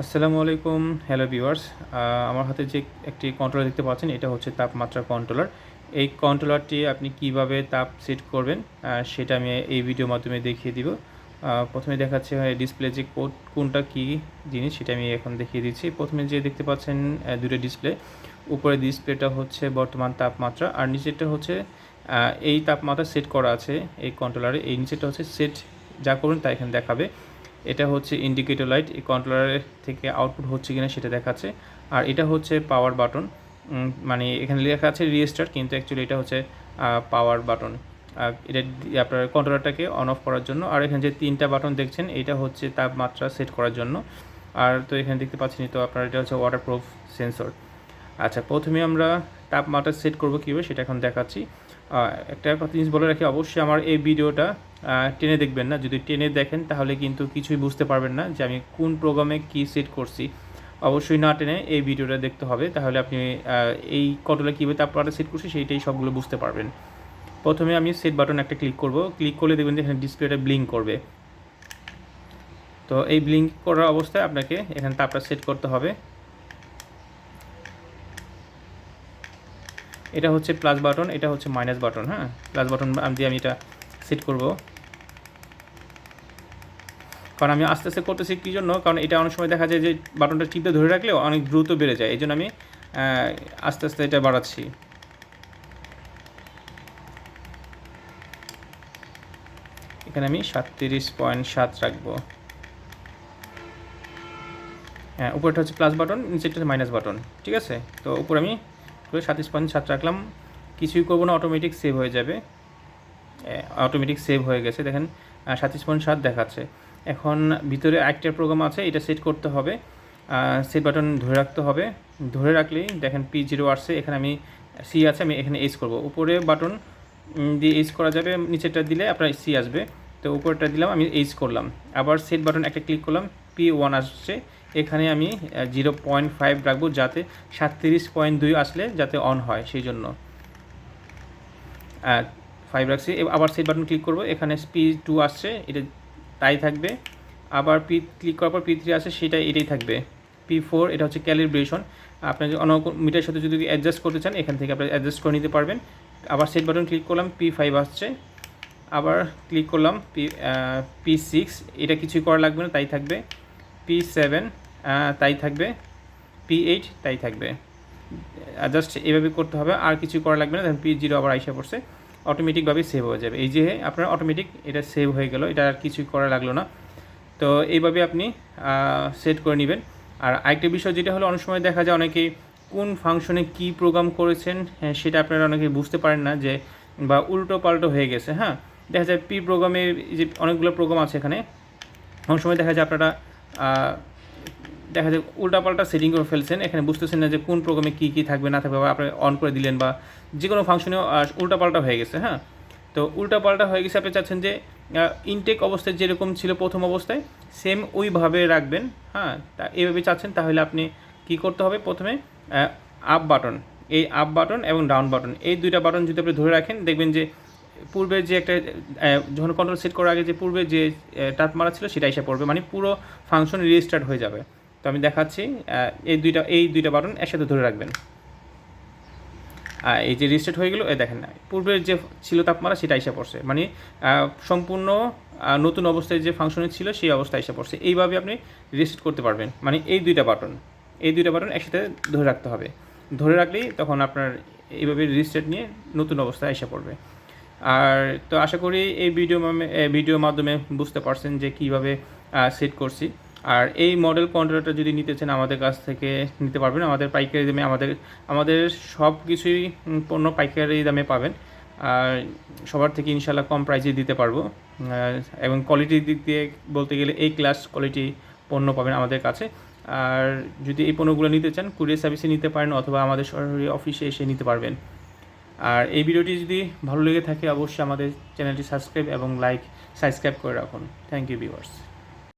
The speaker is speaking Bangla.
আসসালামু আলাইকুম, হ্যালো ভিউয়ার্স। আমার হাতে যে একটি কন্ট্রোলার দেখতে পাচ্ছেন, এটা হচ্ছে তাপমাত্রা কন্ট্রোলার এই কন্ট্রোলারটি আপনি কীভাবে তাপ সেট করবেন সেটা আমি এই ভিডিওর মাধ্যমে দেখিয়ে দিব। প্রথমে দেখাচ্ছে ডিসপ্লে যে কোড, কোনটা কী জিনিস সেটা আমি এখন দেখিয়ে দিচ্ছি। প্রথমে যে দেখতে পাচ্ছেন দুটো ডিসপ্লে উপরে ডিসপ্লেটা হচ্ছে বর্তমান তাপমাত্রা, আর নিচেরটা হচ্ছে এই তাপমাত্রা সেট করা আছে এই কন্ট্রোলারে এই নিচেরটা হচ্ছে সেট যা করবেন তা এখানে দেখাবে। এটা হচ্ছে ইন্ডিকেটর লাইট এই কন্ট্রোলারের থেকে আউটপুট হচ্ছে কিনা সেটা দেখাচ্ছে। আর এটা হচ্ছে পাওয়ার বাটন মানে এখানে লেখা আছে রিস্টার্ট কিন্তু অ্যাকচুয়ালি এটা হচ্ছে পাওয়ার বাটন এটা আপনার কন্ট্রোলারটাকে অন অফ করার জন্য। আর এখানে যে তিনটা বাটন দেখছেন, এটা হচ্ছে তাপমাত্রা সেট করার জন্য। আর তো এখানে দেখতে পাচ্ছেন তো আপনার এটা হচ্ছে ওয়াটারপ্রুফ সেন্সর আচ্ছা প্রথমে আমরা তাপমাত্রা সেট করব কীভাবে, সেটা এখন দেখাচ্ছি। একটা কথা জিনিস বলে রাখি, অবশ্যই আমার এই ভিডিওটা টেনে দেখবেন না। যদি টেনে দেখেন, তাহলে কিন্তু কিছুই বুঝতে পারবেন না যে আমি কোন প্রোগ্রামে কি সেট করছি। অবশ্যই না টেনে এই ভিডিওটা দেখতে হবে, তাহলে আপনি এই কতটা কীভাবে তাপমাত্রা সেট করছি, সেইটাই সবগুলো বুঝতে পারবেন। প্রথমে আমি সেট বাটন একটা ক্লিক করব। ক্লিক করলে দেখবেন যে এখানে ডিসপ্লেটা ব্লিঙ্ক করবে। তো এই ব্লিঙ্ক করার অবস্থায় আপনাকে এখানে তাপটা সেট করতে হবে। এটা হচ্ছে প্লাস বাটন এটা হচ্ছে মাইনাস বাটন হ্যাঁ? প্লাস বাটন দিয়ে আমি এটা সেট করব। কারণ আমি আস্তে আস্তে করতেছি কী জন্য? কারণ এটা অনেক সময় দেখা যায় যে বাটনটা টিপে ধরে রাখলে অনেক দ্রুত বেড়ে যায়। এই জন্য আমি আস্তে আস্তে এটা বাড়াচ্ছি। এখানে আমি সাতত্রিশ পয়েন্ট সাত রাখব। হ্যাঁ উপরটা হচ্ছে প্লাস বাটন নিচেরটা হচ্ছে মাইনাস বাটন ঠিক আছে? তো উপর আমি সাতত্রিশ পয়েন্ট সাত রাখলাম। কিছুই করব না অটোমেটিক সেভ হয়ে যাবে। অটোমেটিক সেভ হয়ে গেছে, দেখেন সাতত্রিশ পয়েন্ট সাত দেখাচ্ছে। এখন ভিতরে একটা প্রোগ্রাম আছে, এটা সেট করতে হবে। সেট বাটন ধরে রাখতে হবে। ধরে রাখলেই, দেখেন পি জিরো আসছে, এখানে আমি সি আছে, আমি এখানে এইচ করব। উপরে বাটন দিয়ে এইচ করা যাবে, নিচেরটা দিলে আপনার সি আসবে। তো উপরটা দিলাম, আমি এইচ করলাম। আবার সেট বাটন একটা ক্লিক করলাম পি ওয়ান আসছে এখানে আমি জিরো পয়েন্ট ফাইভ রাখব যাতে সাতত্রিশ পয়েন্ট দুই আসলে যাতে অন হয় সেই জন্য। ফাইভ রাখছি। আবার সেট বাটন ক্লিক করব। এখানে পি টু আসছে, এটা তাই থাকবে। আবার পি ক্লিক করার পর পি থ্রি আসছে, সেটা এটাই থাকবে। পি ফোর এটা হচ্ছে ক্যালিব্রেশন আপনার অন্য মিটার সাথে যদি অ্যাডজাস্ট করতে চান, এখান থেকে আপনি অ্যাডজাস্ট করে নিতে পারবেন। আবার সেট বাটন ক্লিক করলাম পি ফাইভ আসছে। আবার ক্লিক করলাম পি পি সিক্স এটা কিছুই করা লাগবে না, তাই থাকবে। পি সেভেন তাই থাকবে পি এইট তাই থাকবে। জাস্ট এভাবে করতে হবে আর কিছু করা লাগবে না দেখেন পি জিরো আবার আইসা পড়ছে অটোমেটিকভাবে সেভ হয়ে যাবে। এই যে আপনার অটোমেটিক এটা সেভ হয়ে গেল এটা আর কিছুই করা লাগল না। তো এইভাবে আপনি সেট করে নেবেন। আর আরেকটা বিষয় যেটা হলো অনেক সময় দেখা যায় অনেকেই কোন ফাংশনে কি প্রোগ্রাম করেছেন হ্যাঁ, সেটা আপনারা অনেকে বুঝতে পারেন না যে বা উল্টো পাল্টো হয়ে গেছে হ্যাঁ। দেখা যায় পি প্রোগ্রামে যে অনেকগুলো প্রোগ্রাম আছে এখানে অনেক সময় দেখা যায় আপনারা দেখা যায় উল্টাপাল্টা সেটিং করে ফেলছেন। এখানে বুঝতেছেন না যে কোন প্রোগ্রামে কী কী থাকবে, না থাকবে, বা আপনি অন করে দিলেন বা যে কোনো ফাংশনেও উল্টাপাল্টা হয়ে গেছে হ্যাঁ? তো উল্টাপাল্টা হয়ে গেছে, আপনি চাচ্ছেন যে ইনটেক অবস্থায় যেরকম ছিল প্রথম অবস্থায় সেম ওইভাবে রাখবেন হ্যাঁ? তা এইভাবে চাচ্ছেন, তাহলে আপনি কি করতে হবে প্রথমে আপ বাটন এই আপ বাটন এবং ডাউন বাটন এই দুইটা বাটন যদি আপনি ধরে রাখেন, দেখবেন যে পূর্বে যে একটা যখন কন্ট্রোল সেট করার আগে যে পূর্বে যে টাপ মারা ছিল, সেটা এসে পড়বে মানে পুরো ফাংশন রিস্টার্ট হয়ে যাবে। তো আমি দেখাচ্ছি এই দুইটা এই দুইটা বাটন একসাথে ধরে রাখবেন। এই যে রিস্টার্ট হয়ে গেলো, এ দেখেন না পূর্বের যে ছিল তাপমাত্রা সেটা এসে পড়ছে। মানে সম্পূর্ণ নতুন অবস্থায় যে ফাংশনে ছিল সেই অবস্থায় এসে পড়ছে। এইভাবে আপনি রিস্টার্ট করতে পারবেন। মানে এই দুইটা বাটন, এই দুইটা বাটন একসাথে ধরে রাখতে হবে। ধরে রাখলেই তখন আপনার এইভাবে রিস্টার্ট নিয়ে নতুন অবস্থায় এসে পড়বে। আর তো আশা করি এই ভিডিও ভিডিওর মাধ্যমে বুঝতে পারছেন যে কীভাবে সেট করছি। আর এই মডেল কন্ট্রোলারটা যদি নিতে চান আমাদের কাছ থেকে নিতে পারবেন। আমাদের পাইকারি দামে আমাদের আমাদের সব কিছুই পণ্য পাইকারি দামে পাবেন। আর সবার থেকে ইনশাল্লাহ কম প্রাইসে দিতে পারব। এবং কোয়ালিটির দিক দিয়ে বলতে গেলে এই ক্লাস কোয়ালিটি পণ্য পাবেন আমাদের কাছে। আর যদি এই পণ্যগুলো নিতে চান কুরিয়ার সার্ভিসে নিতে পারেন অথবা আমাদের সরাসরি অফিসে এসে নিতে পারবেন। আর এই ভিডিওটি যদি ভালো লেগে থাকে, অবশ্যই আমাদের চ্যানেলটি সাবস্ক্রাইব এবং লাইক সাবস্ক্রাইব করে রাখুন। Thank you viewers